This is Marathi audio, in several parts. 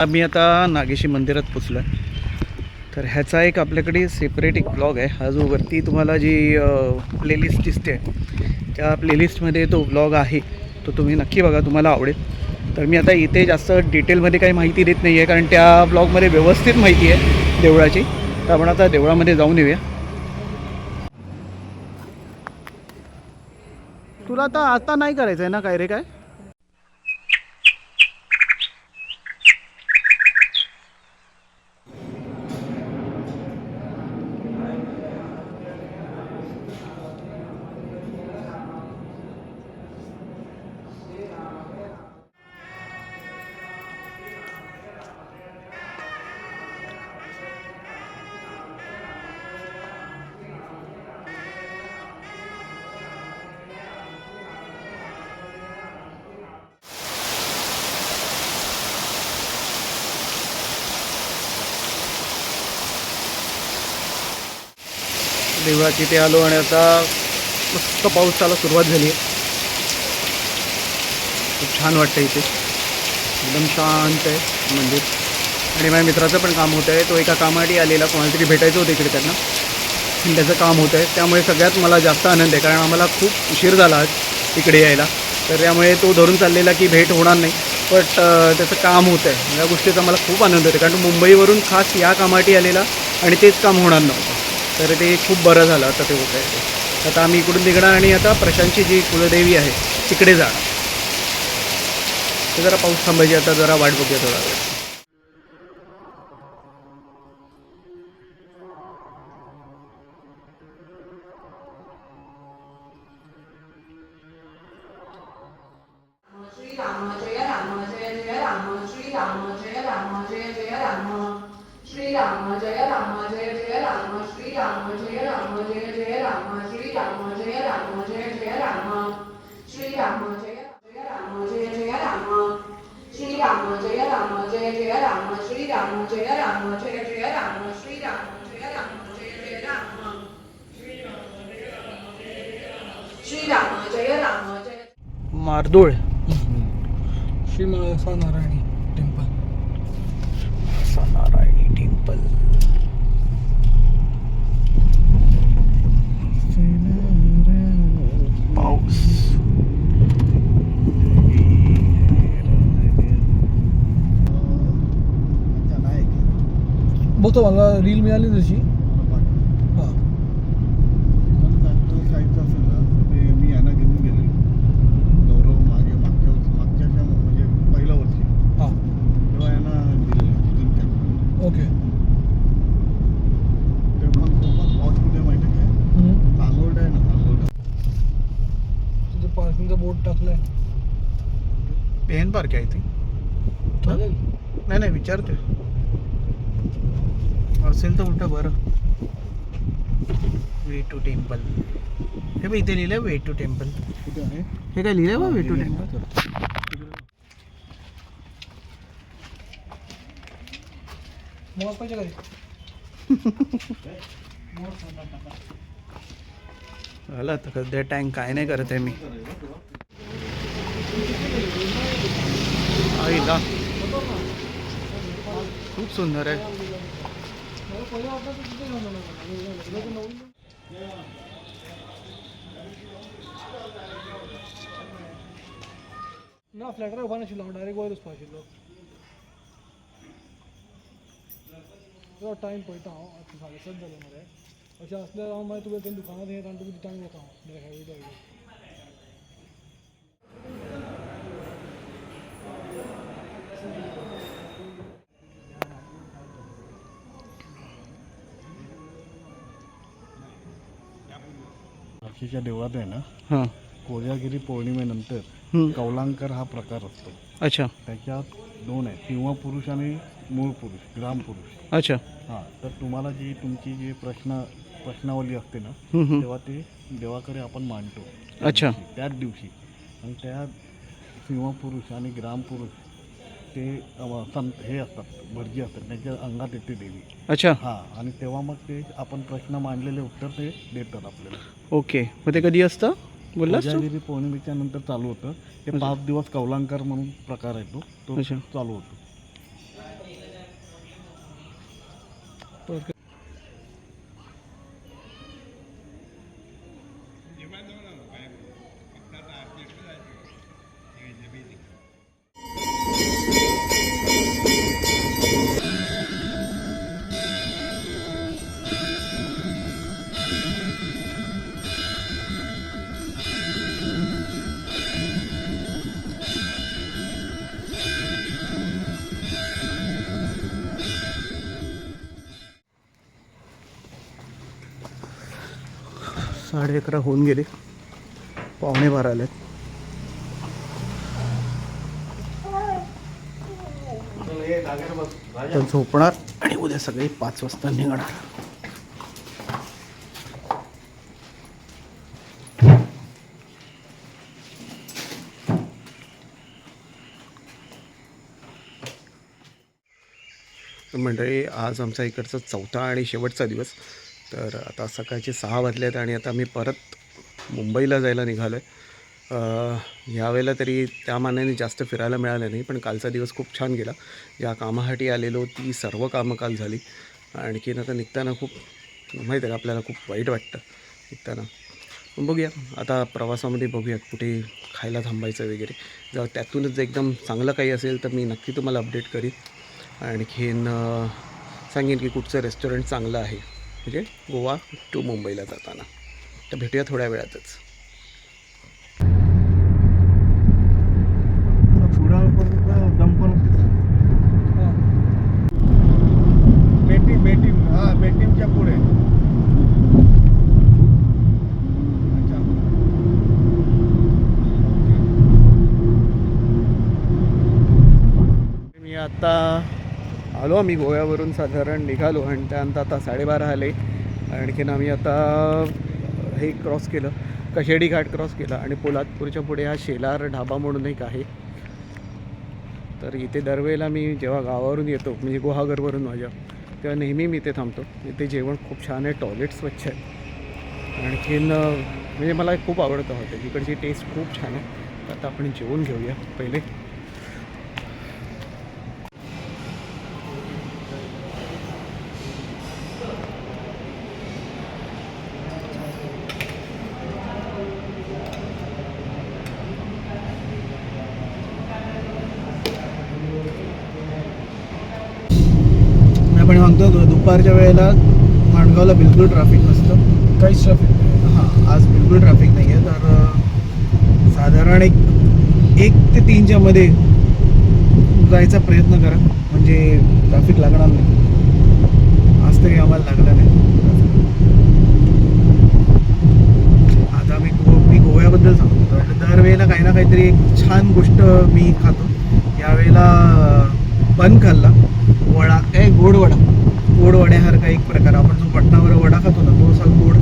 आम्ही आता नागेशी मंदिरात पोचलो आहे तर ह्याचा एक आपल्याकडे सेपरेट एक ब्लॉग आहे. हा जो वरती तुम्हाला जी प्लेलिस्ट दिसते त्या प्लेलिस्टमध्ये तो ब्लॉग आहे. तो तुम्ही नक्की बघा तुम्हाला आवडेल. तर मी आता इथे जास्त डिटेलमध्ये काही माहिती देत नाही आहे कारण त्या ब्लॉगमध्ये व्यवस्थित माहिती आहे देवळाची. तर आपण आता देवळामध्ये जाऊन येऊया. तुला आता आता नाही करायचं आहे ना काय रे काय? देवळाची ते आलो आणि आता मस्त पावसाला सुरुवात झाली. आहे खूप छान वाटतं इथे. एकदम शांत आहे मंदिर. आणि माझ्या मित्राचं पण काम होतं आहे. तो एका कामासाठी आलेला. कोणाला तरी भेटायचं होतं इकडे त्यांना. आणि त्याचं काम होतं आहे. त्यामुळे सगळ्यात मला जास्त आनंद आहे. कारण आम्हाला खूप उशीर झाला आज इकडे यायला. तर त्यामुळे तो धरून चाललेला की भेट होणार नाही. बट त्याचं काम होतं आहे. या गोष्टीचा मला खूप आनंद होतो कारण मुंबईवरून खास या कामासाठी आलेला आणि तेच काम होणार नव्हतं. तर ते खूप बरं झालं आता ते होत आहे ते आता आम्ही इकडून निघणार आणि आता प्रशांतची जी कुलदेवी आहे तिकडे जाणार. ते जरा पाऊस थांबायची आता जरा वाट बघूया थोडा वेळ. श्री राम जय राम जय जय राम श्री राम जय राम जय जय राम. श्री राम जय राम जय जय राम श्री राम जय राम जय जय राम श्री राम जय राम जय जय राम श्री राम जय जय राम जय जय राम श्री राम जय राम जय जय राम श्री राम जय राम जय जय राम श्री राम जय राम जय जय राम श्री राम जय राम जय मारदोळ श्री माळसा नारायणी टेम्पल टेम्पल पाऊस. बघतो मला रील मिळाली तशी हा मी यांना घेऊन गेलेलो गौरव मागे मागच्या वर्षी मागच्या म्हणजे पहिल्या वर्षी हा तेव्हा यांना दिलेलं चिकन कॅप ओके तेव्हा सोबत स्पॉट कुठे माहिती आहे काय हम्म. चांगोर्ड आहे ना चांगोर्ड तिथे पार्किंगचा बोर्ड टाकलाय पेन पार्क आहे ते. चालेल नाही नाही विचारतोय. असेल तर उलटं बरं. वे टू टेम्पल हे बघ इथे लिहिलं वे टू टेम्पल हे काय लिहिलं बा वे टू टेम्पल झालं आता सध्या टँक काय नाही करत आहे मी. आईला. खूप सुंदर आहे. ना फ्लॅटर उभा नाशिल्लो हांव डायरेक्ट वयर वचपा आशिल्लो टायम पळयता हांव आतां साडे सात जाले मरे अशें आसल्यार हांव मागीर तुवें दुकानांत येता आनी तुका दिता वता हांव डायरेक्ट राशीच्या देवळात आहे ना हां. कोजागिरी पौर्णिमेनंतर. कौलांकर हा प्रकार असतो. अच्छा. त्याच्यात दोन आहे किंवा पुरुष आणि मूळ पुरुष ग्राम पुरुष. अच्छा. हां तर तुम्हाला जी तुमची जी प्रश्न प्रश्नावली असते ना. तेव्हा ते देवाकडे आपण मांडतो. अच्छा. त्याच दिवशी. आणि त्या किंवा पुरुष आणि ग्राम पुरुष ते संत हे असतात भटजी असतात त्यांच्या अंगात येते देवी. अच्छा. हा आणि तेव्हा मग ते आपण प्रश्न मांडलेले उत्तर ते देतात आपल्याला. ओके. मग ते कधी असतं? बोललास पौर्णिमेच्या नंतर चालू होतं. ते पाच दिवस कौलांकार म्हणून प्रकार आहे तो. तो चालू होतो. साडे अकरा होऊन गेले. पावणे बारा आले तर झोपणार आणि उद्या सगळे पाच वाजता निघणार. मंडळी आज आमचा इकडचा चौथा आणि शेवटचा दिवस. तर आता सकाळचे सहा वाजले आहेत आणि आता मी परत मुंबईला जायला निघालो आहे ह्यावेळेला तरी त्या मानाने जास्त फिरायला मिळालं नाही पण कालचा दिवस खूप छान गेला. ज्या कामासाठी आलेलो ती सर्व कामं काल झाली. आणखीन आता निघताना खूप माहीत आहे का आपल्याला खूप वाईट वाटतं निघताना. बघूया आता प्रवासामध्ये बघूयात कुठे खायला थांबायचं वगैरे. जर त्यातूनच एकदम चांगलं काही असेल तर मी नक्की तुम्हाला अपडेट करीन. आणखीन सांगेन की कुठचं रेस्टॉरंट चांगलं आहे. म्हणजे गोवा टू मुंबईला जाताना. तर भेटूया थोड्या वेळातच. बेटीम बेटीमच्या पुढे. मी आता आलो आम्ही गोव्यावरून साधारण निघालो आणि त्यानंतर आता साडेबारा आले. आणखीन आम्ही आता हे क्रॉस केलं कशेडी घाट क्रॉस केला आणि पोलादपूरच्या पुढे हा शेलार ढाबा म्हणून एक आहे. तर इथे दरवेळेला मी जेव्हा गावावरून येतो म्हणजे गुहागरवरून माझ्या तेव्हा नेहमी मी इथे थांबतो. इथे जेवण खूप छान आहे टॉयलेट स्वच्छ आहे. आणखीन म्हणजे मला खूप आवडतं हॉटेल. इकडची टेस्ट खूप छान आहे. आता आपण जेवून घेऊया पहिले. आपण म्हणतो दु- दुपारच्या वेळेला माणगावला बिलकुल ट्रॅफिक नसतं. काहीच ट्रॅफिक हां आज बिलकुल ट्रॅफिक नाही आहे तर साधारण एक एक ते तीनच्या मध्ये जायचा प्रयत्न करा. म्हणजे ट्रॅफिक लागणार नाही. आज तरी आम्हाला लागलं नाही आता मी गो मी गोव्याबद्दल सांगतो. तर दरवेळेला काही ना काहीतरी एक छान गोष्ट मी खातो. यावेळेला बन खाल्ला. वडा काय गोड वडा. गोड वड्यासारखा एक प्रकार. आपण जो पटनावर वडा खातो ना तो असा गोड.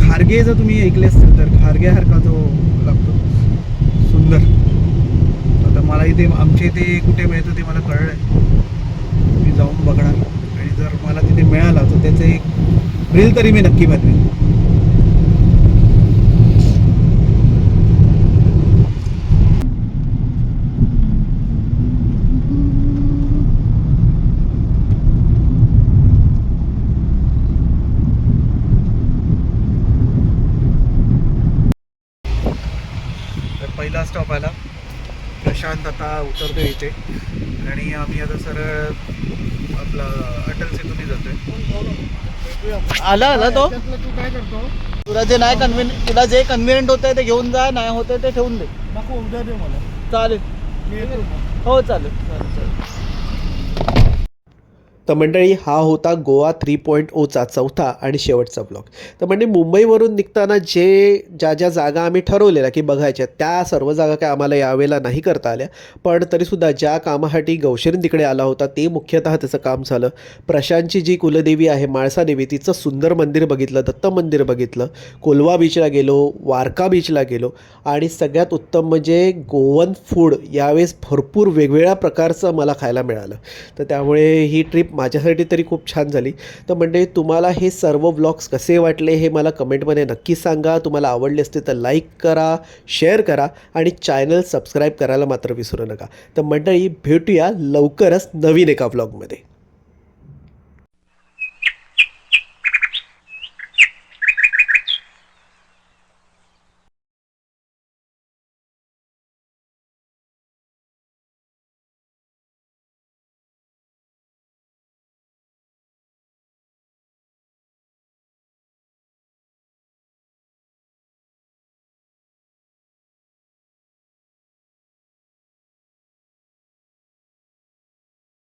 खारगे जर तुम्ही ऐकले असतील तर खारग्यासारखा जो लागतो. सुंदर. आता मला इथे आमच्या इथे कुठे मिळतं ते मला कळलं आहे मी जाऊन बघणार. आणि जर मला तिथे मिळाला तर त्याचं एक रील तरी मी नक्की बनवेन तर पहिला स्टॉप आला. प्रशांत आता उतरतो इथे. आणि आम्ही आता सरळ आपला अटल सेतूने जातोय. आला आला तो. तू काय करतो? तुला जे नाही कन्व्हिनियंट तुला जे कन्व्हिनियंट होतंय ते घेऊन जा नाही होतंय ते ठेवून दे. नको उद्या दे मला. चालेल. हो चालेल चालेल चालेल. तर मंडळी हा होता गोवा थ्री पॉईंट ओचा चौथा आणि शेवटचा ब्लॉक. तर म्हणजे मुंबईवरून निघताना जे ज्या ज्या जागा आम्ही ठरवलेल्या की बघायच्या त्या सर्व जागा काय आम्हाला यावेळेला नाही करता आल्या. पण तरीसुद्धा ज्या कामासाठी गौशरीन तिकडे आला होता ते मुख्यतः त्याचं काम झालं. प्रशांतची जी कुलदेवी आहे माळसादेवी तिचं सुंदर मंदिर बघितलं दत्त मंदिर बघितलं. कोलवा बीचला गेलो वारका बीचला गेलो. आणि सगळ्यात उत्तम म्हणजे गोवन फूड यावेळेस भरपूर वेगवेगळ्या प्रकारचं मला खायला मिळालं. तर त्यामुळे ही ट्रिप माझ्यासाठी तरी खूप छान झाली. तर म्हणजे तुम्हाला हे सर्व ब्लॉग्स कसे वाटले हे मला कमेंटमध्ये नक्की सांगा. तुम्हाला आवडले असते तर लाईक करा शेअर करा आणि चॅनल सबस्क्राईब करायला मात्र विसरू नका. तर मंडळी भेटूया लवकरच नवीन एका ब्लॉगमध्ये